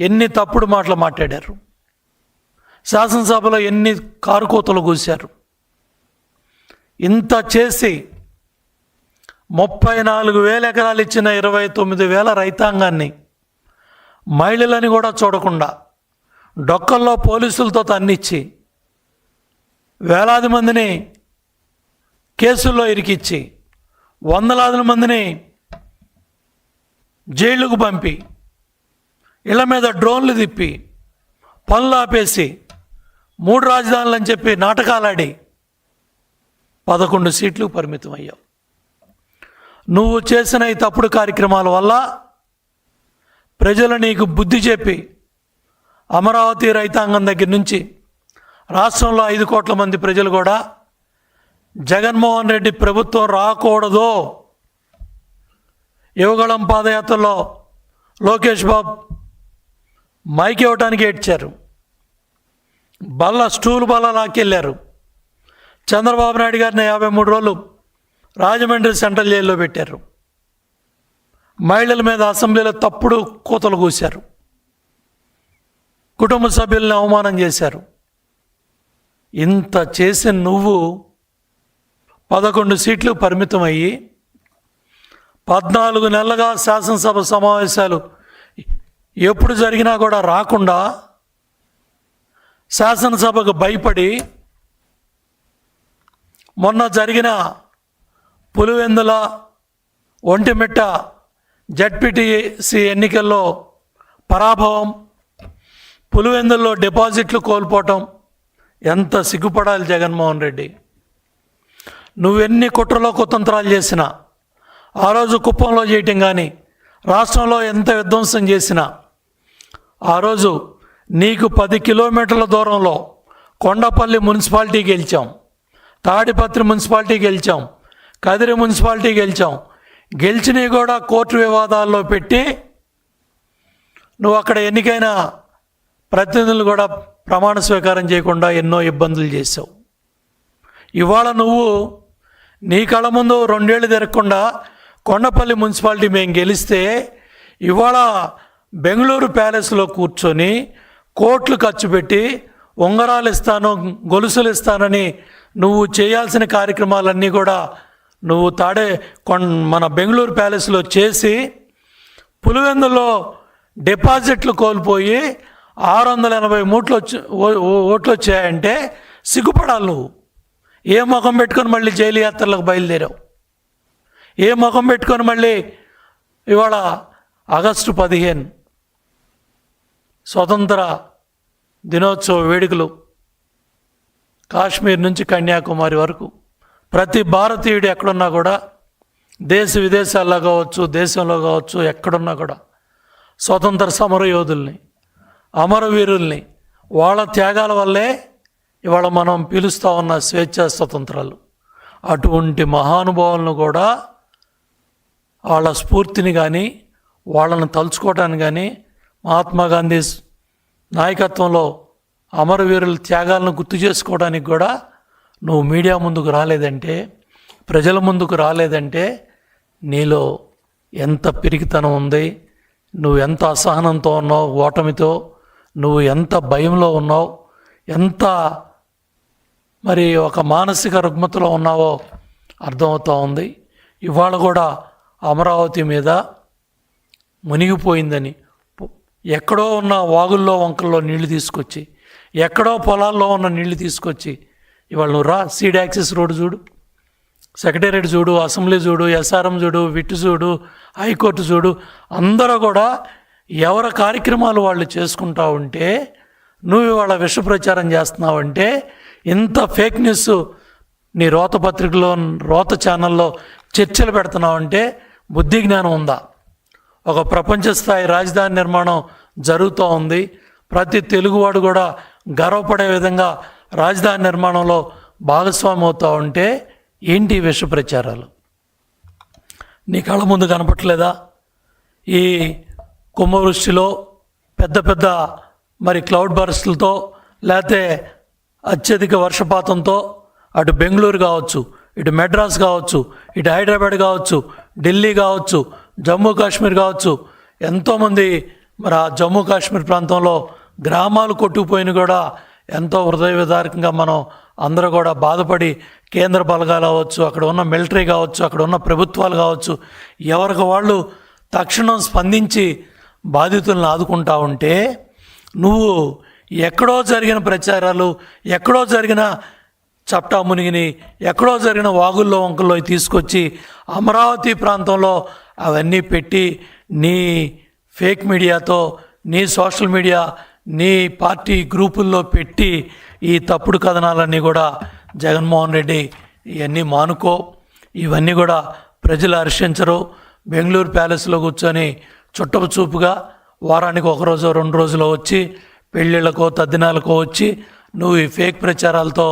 ఎన్ని తప్పుడు మాటలు మాట్లాడారు. శాసనసభలో ఎన్ని కారుకోతలు కూశారు. ఇంత చేసి ముప్పై నాలుగు వేల ఎకరాలు ఇచ్చిన ఇరవై తొమ్మిది వేల రైతాంగాన్ని మహిళలని కూడా చూడకుండా డొక్కల్లో పోలీసులతో తన్నిచ్చి వేలాది మందిని కేసుల్లో ఇరికిచ్చి వందలాది మందిని జైళ్ళకు పంపి ఇళ్ళ మీద డ్రోన్లు తిప్పి పనులు ఆపేసి మూడు రాజధానులు అని చెప్పి నాటకాలాడి పదకొండు సీట్లు పరిమితం అయ్యావు నువ్వు చేసిన ఈ తప్పుడు కార్యక్రమాల వల్ల ప్రజలు నీకు బుద్ధి చెప్పి అమరావతి రైతాంగం దగ్గర నుంచి రాష్ట్రంలో ఐదు కోట్ల మంది ప్రజలు కూడా జగన్మోహన్ రెడ్డి ప్రభుత్వం రాకూడదు. యువగళం పాదయాత్రలో లోకేష్ బాబు మైక్ ఇవ్వడానికి ఏడ్చారు. బల్ల స్టూల్ బల్ల లాక్కెళ్ళారు. చంద్రబాబు నాయుడు గారిని యాభై మూడు రోజులు రాజమండ్రి సెంట్రల్ జైల్లో పెట్టారు. మహిళల మీద అసెంబ్లీలో తప్పుడు కూతలు కూశారు. కుటుంబ సభ్యుల్ని అవమానం చేశారు. ఇంత చేసిన నువ్వు పదకొండు సీట్లు పరిమితమయ్యి పద్నాలుగు నెలలుగా శాసనసభ సమావేశాలు ఎప్పుడు జరిగినా కూడా రాకుండా శాసనసభకు భయపడి మొన్న జరిగిన పులివెందుల ఒంటిమిట్ట జడ్పీటీసీ ఎన్నికల్లో పరాభవం పులివెందుల్లో డిపాజిట్లు కోల్పోవటం ఎంత సిగ్గుపడాలి జగన్మోహన్ రెడ్డి. నువ్వెన్ని కుట్రలో కుతంత్రాలు చేసినా ఆ రోజు కుప్పంలో చేయటం కానీ రాష్ట్రంలో ఎంత విధ్వంసం చేసినా ఆ రోజు నీకు పది కిలోమీటర్ల దూరంలో కొండపల్లి మున్సిపాలిటీ గెలిచాం. తాడిపత్రి మున్సిపాలిటీ గెలిచాం. కదిరి మున్సిపాలిటీ గెలిచాం. గెలిచినవి కూడా కోర్టు వివాదాల్లో పెట్టి నువ్వు అక్కడ ఎన్నికైన ప్రతినిధులు కూడా ప్రమాణ స్వీకారం చేయకుండా ఎన్నో ఇబ్బందులు చేసావు ఇవాళ నువ్వు నీ కళ్ళ ముందు రెండేళ్ళు తిరగకుండా కొండపల్లి మున్సిపాలిటీ మేము గెలిస్తే ఇవాళ బెంగళూరు ప్యాలెస్లో కూర్చొని కోట్లు ఖర్చు పెట్టి ఉంగరాలు ఇస్తాను గొలుసులు ఇస్తానని నువ్వు చేయాల్సిన కార్యక్రమాలన్నీ కూడా నువ్వు తాడే కొన్ మన బెంగళూరు ప్యాలెస్లో చేసి పులివెందులో డిపాజిట్లు కోల్పోయి ఆరు వందల ఎనభై మూట్లు వచ్చి ఓ- ఓ- ఓట్లు వచ్చాయంటే సిగ్గుపడాలి నువ్వు. ఏ ముఖం పెట్టుకొని మళ్ళీ జైలు యాత్రలకు బయలుదేరావు? ఏ ముఖం పెట్టుకొని మళ్ళీ ఇవాళ ఆగస్టు పదిహేను స్వతంత్ర దినోత్సవ వేడుకలు కాశ్మీర్ నుంచి కన్యాకుమారి వరకు. ప్రతి భారతీయుడు ఎక్కడున్నా కూడా దేశ విదేశాల్లో కావచ్చు దేశంలో కావచ్చు ఎక్కడున్నా కూడా స్వతంత్ర సమర యోధుల్ని అమరవీరుల్ని వాళ్ళ త్యాగాల వల్లే ఇవాళ మనం పిలుస్తూ ఉన్న స్వేచ్ఛా స్వతంత్రాలు. అటువంటి మహానుభావులను కూడా వాళ్ళ స్ఫూర్తిని కానీ వాళ్ళని తలుచుకోవటానికి కానీ మహాత్మా గాంధీ నాయకత్వంలో అమరవీరుల త్యాగాలను గుర్తు చేసుకోవడానికి కూడా నువ్వు మీడియా ముందుకు రాలేదంటే ప్రజల ముందుకు రాలేదంటే నీలో ఎంత పిరికితనం ఉంది నువ్వు ఎంత అసహనంతో ఉన్నావు ఓటమితో నువ్వు ఎంత భయంలో ఉన్నావు ఎంత మరి ఒక మానసిక రుగ్మతలో ఉన్నావో అర్థమవుతూ ఉంది. ఇవాళ కూడా అమరావతి మీద మునిగిపోయిందని ఎక్కడో ఉన్న వాగుల్లో వంకల్లో నీళ్ళు తీసుకొచ్చి ఎక్కడో పొలాల్లో ఉన్న నీళ్ళు తీసుకొచ్చి ఇవాళ నువ్వు రా సీడ్ యాక్సిస్ రోడ్డు చూడు. సెక్రటేరియట్ చూడు అసెంబ్లీ చూడు ఎస్ఆర్ఎం చూడు విట్టు చూడు హైకోర్టు చూడు అందరూ కూడా ఎవరి కార్యక్రమాలు వాళ్ళు చేసుకుంటా ఉంటే నువ్వు ఇవాళ విష ప్రచారం చేస్తున్నావంటే ఇంత ఫేక్ న్యూస్ నీ రోత పత్రికలో రోత ఛానల్లో చర్చలు పెడుతున్నావంటే బుద్ధి జ్ఞానం ఉందా? ఒక ప్రపంచ స్థాయి రాజధాని నిర్మాణం జరుగుతూ ఉంది. ప్రతి తెలుగువాడు కూడా గర్వపడే విధంగా రాజధాని నిర్మాణంలో భాగస్వామి అవుతూ ఉంటే ఏంటి విష ప్రచారాలు? నీ కళ్ళ ముందు కనపట్లేదా ఈ కుంభవృష్టిలో పెద్ద పెద్ద మరి క్లౌడ్ బర్స్లతో లేకపోతే అత్యధిక వర్షపాతంతో అటు బెంగళూరు కావచ్చు ఇటు మెడ్రాస్ కావచ్చు ఇటు హైదరాబాద్ కావచ్చు ఢిల్లీ కావచ్చు జమ్మూ కాశ్మీర్ కావచ్చు. ఎంతోమంది మరి ఆ జమ్మూ కాశ్మీర్ ప్రాంతంలో గ్రామాలు కొట్టుకుపోయిన కూడా ఎంతో హృదయ విదారకంగా మనం అందరూ కూడా బాధపడి కేంద్ర బలగాలు కావచ్చు అక్కడ ఉన్న మిలిటరీ కావచ్చు అక్కడ ఉన్న ప్రభుత్వాలు కావచ్చు ఎవరికి వాళ్ళు తక్షణం స్పందించి బాధితులను ఆదుకుంటా ఉంటే నువ్వు ఎక్కడో జరిగిన ప్రచారాలు ఎక్కడో జరిగిన చప్టా మునిగిని ఎక్కడో జరిగిన వాగుల్లో వంకల్లో తీసుకొచ్చి అమరావతి ప్రాంతంలో అవన్నీ పెట్టి నీ ఫేక్ మీడియాతో నీ సోషల్ మీడియా నీ పార్టీ గ్రూపుల్లో పెట్టి ఈ తప్పుడు కథనాలన్నీ కూడా జగన్మోహన్ రెడ్డి ఇవన్నీ మానుకో. ఇవన్నీ కూడా ప్రజలు హర్షించరు. బెంగళూరు ప్యాలెస్లో కూర్చొని చుట్టపు చూపుగా వారానికి ఒకరోజు రెండు రోజులు వచ్చి పెళ్ళిళ్ళకో తద్దినాలకో వచ్చి నువ్వు ఈ ఫేక్ ప్రచారాలతో